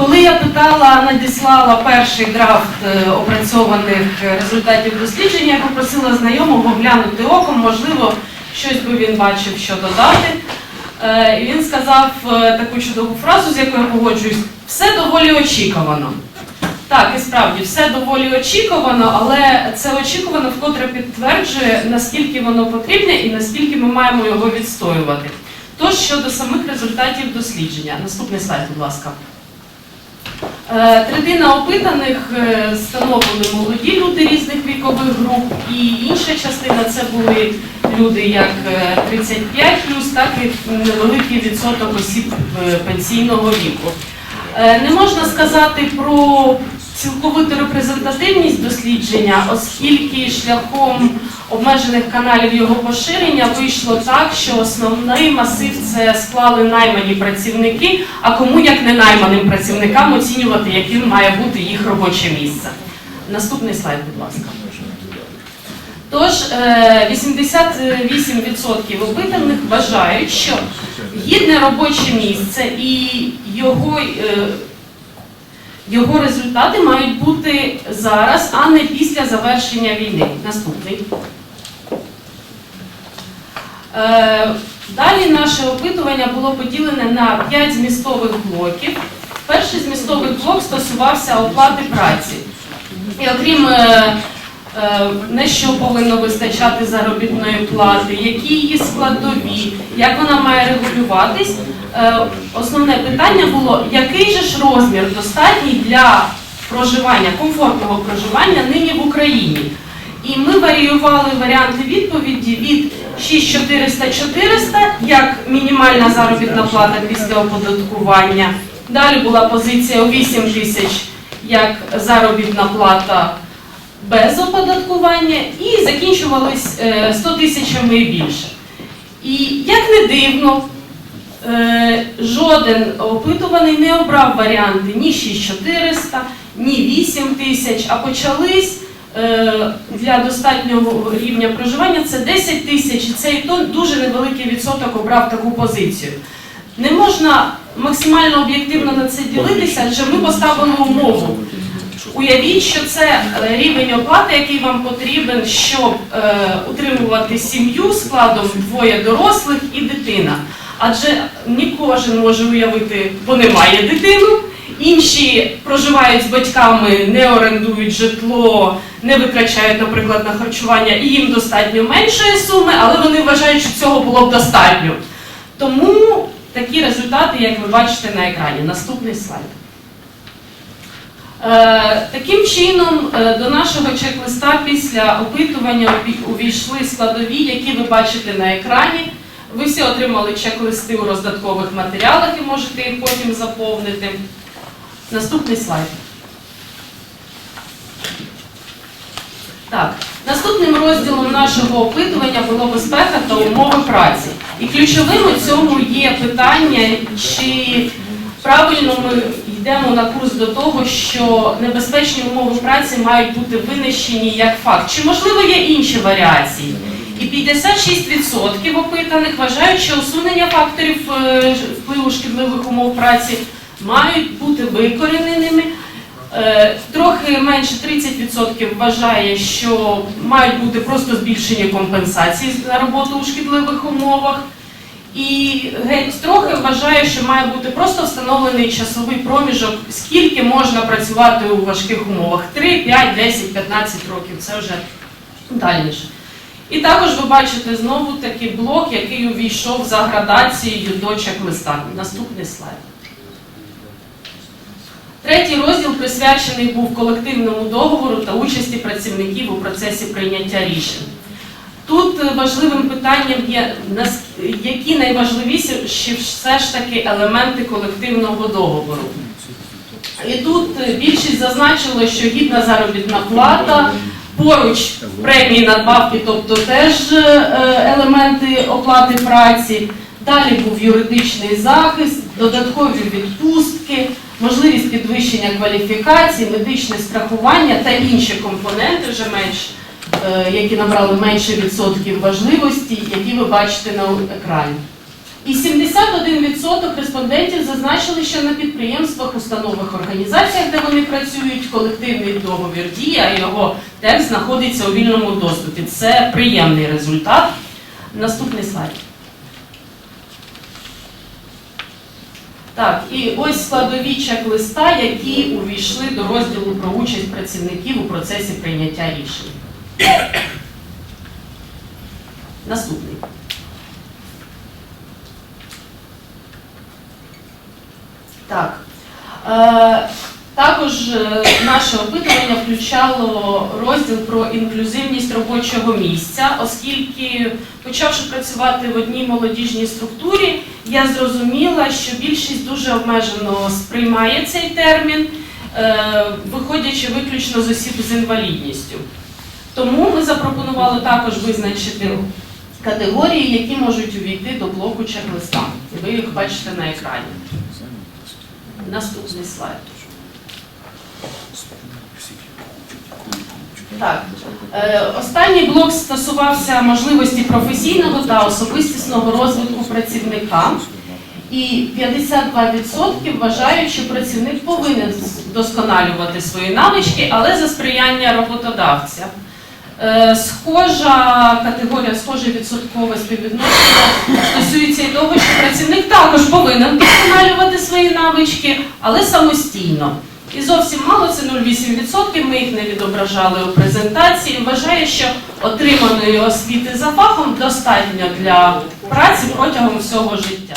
Коли я питала, надіслала перший драфт е, опрацьованих результатів дослідження, я попросила знайомого глянути оком, можливо, щось би він бачив, що додати. Е, І він сказав е, таку чудову фразу, з якою я погоджуюсь, все доволі очікувано. Так, і справді, все доволі очікувано, але це очікувано вкотре підтверджує, наскільки воно потрібне і наскільки ми маємо його відстоювати. Тож щодо самих результатів дослідження. Наступний слайд, будь ласка. Е, Третина опитаних е, становили молоді люди різних вікових груп, і інша частина це були люди як 35 плюс, так і невеликий відсоток осіб е, пенсійного віку. Е, Не можна сказати про цілковиту репрезентативність дослідження, оскільки шляхом обмежених каналів його поширення вийшло так, що основний масив це склали наймані працівники, а кому як не найманим працівникам оцінювати, яким має бути їх робоче місце. Наступний слайд, будь ласка. Тож е, 88% опитаних вважають, що гідне робоче місце і його, е, його результати мають бути зараз, а не після завершення війни. Наступний. Е, Далі наше опитування було поділене на 5 змістових блоків. Перший змістовий блок стосувався оплати праці. І окрім е, е, що повинно вистачати заробітної плати, які її складові, як вона має регулюватись, е, основне питання було, який же ж розмір достатній для проживання, комфортного проживання нині в Україні. І ми варіювали варіанти відповіді від 6400-400 як мінімальна заробітна плата після оподаткування. Далі була позиція у 8 тисяч як заробітна плата без оподаткування, і закінчувались е, 100 тисячами і більше. І як не дивно, е, жоден опитуваний не обрав варіанти ні 6400, ні 8 тисяч, а почались е, для достатнього рівня проживання це 10 тисяч, і це і то дуже невеликий відсоток обрав таку позицію. Не можна максимально об'єктивно на це ділитися, адже ми поставили умову. Уявіть, що це е, рівень оплати, який вам потрібен, щоб е, утримувати сім'ю складом двоє дорослих і дитина. Адже не кожен може уявити, бо немає дитину. Інші проживають з батьками, не орендують житло, не витрачають, наприклад, на харчування, і їм достатньо меншої суми, але вони вважають, що цього було б достатньо. Тому такі результати, як ви бачите на екрані. Наступний слайд. Е, Таким чином, е, до нашого чек-листа після опитування увійшли складові, які ви бачите на екрані. Ви всі отримали чек-листи у роздаткових матеріалах і можете їх потім заповнити. Наступний слайд. Так, наступним розділом нашого опитування було безпека та умови праці. І ключовим у цьому є питання, чи правильно ми йдемо на курс до того, що небезпечні умови праці мають бути винищені як факт. Чи можливо є інші варіації? І 56% опитаних вважають, що усунення факторів е, впливу шкідливих умов праці мають бути викорененими. Е, Трохи менше 30% вважає, що мають бути просто збільшені компенсації за роботу у шкідливих умовах. І геть трохи вважає, що має бути просто встановлений часовий проміжок, скільки можна працювати у важких умовах 3, 5, 10, 15 років. Це вже дальніше. І також ви бачите знову такий блок, який увійшов за градацією до чек-листа. Наступний слайд. Третій розділ присвячений був колективному договору та участі працівників у процесі прийняття рішень. Тут е, важливим питанням є, які найважливіші все ж таки елементи колективного договору. І тут е, більшість зазначило, що гідна заробітна плата, поруч премії надбавки, тобто теж е, елементи оплати праці. Далі був юридичний захист, додаткові відпустки, можливість підвищення кваліфікації, медичне страхування та інші компоненти вже менш, е, які набрали менше відсотків важливості, які ви бачите на екрані. І 71% респондентів зазначили, що на підприємствах, установах, організаціях, де вони працюють, колективний договір діє, а його текст знаходиться у вільному доступі. Це приємний результат. Наступний слайд. Так, і ось складові чек-листа, які увійшли до розділу про участь працівників у процесі прийняття рішень. Наступний. Так. Е, також е, наше опитування включало розділ про інклюзивність робочого місця, оскільки, почавши працювати в одній молодіжній структурі, я зрозуміла, що більшість дуже обмежено сприймає цей термін, е, виходячи виключно з осіб з інвалідністю. Тому ми запропонували також визначити категорії, які можуть увійти до блоку чек-листа. Ви їх бачите на екрані. Наступний слайд. Так, е, останній блок стосувався можливості професійного та особистісного розвитку працівника. І 52% вважають, що працівник повинен вдосконалювати свої навички, але за сприяння роботодавця. Е, Схожа категорія, схоже відсоткове співвідношення стосується і того, що працівник також повинен вдосконалювати свої навички, але самостійно. І зовсім мало це 0,8%, ми їх не відображали у презентації. Вважає, що отриманої освіти за фахом достатньо для праці протягом всього життя.